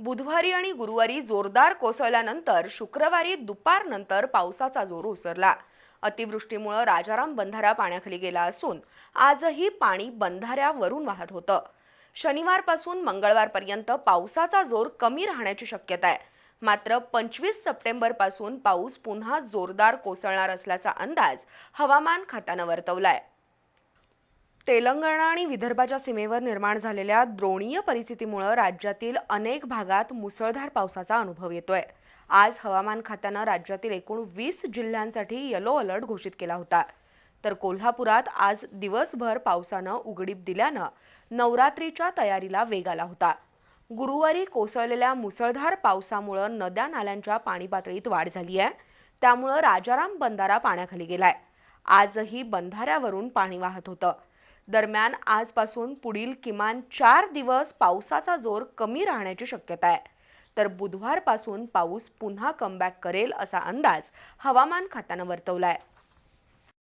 बुधवारी आणि गुरुवारी जोरदार कोसळल्यानंतर शुक्रवारी दुपारनंतर पावसाचा जोर ओसरला. अतिवृष्टीमुळे राजाराम बंधारा पाण्याखाली गेला असून आजही पाणी बंधाऱ्यावरून वाहत होतं. शनिवारपासून मंगळवारपर्यंत पावसाचा जोर कमी राहण्याची शक्यता आहे. मात्र पंचवीस सप्टेंबरपासून पाऊस पुन्हा जोरदार कोसळणार असल्याचा अंदाज हवामान खात्यानं वर्तवला आहे तेलंगणा आणि विदर्भाच्या सीमेवर निर्माण झालेल्या द्रोणीय परिस्थितीमुळे राज्यातील अनेक भागात मुसळधार पावसाचा अनुभव येतोय. आज हवामान खात्यानं राज्यातील एकूण वीस जिल्ह्यांसाठी येलो अलर्ट घोषित केला होता. तर कोल्हापुरात आज दिवसभर पावसानं उघडीप दिल्यानं नवरात्रीच्या तयारीला वेग आला होता. गुरुवारी कोसळलेल्या मुसळधार पावसामुळं नद्या नाल्यांच्या पाणी पातळीत वाढ झाली आहे. त्यामुळं राजाराम बंधारा पाण्याखाली गेलाय. आजही बंधाऱ्यावरून पाणी वाहत होतं. दरम्यान आजपासून पुढील किमान चार दिवस पावसाचा जोर कमी राहण्याची शक्यता आहे. तर बुधवारपासून पाऊस पुन्हा कमबॅक करेल असा अंदाज हवामान खात्यानं वर्तवला आहे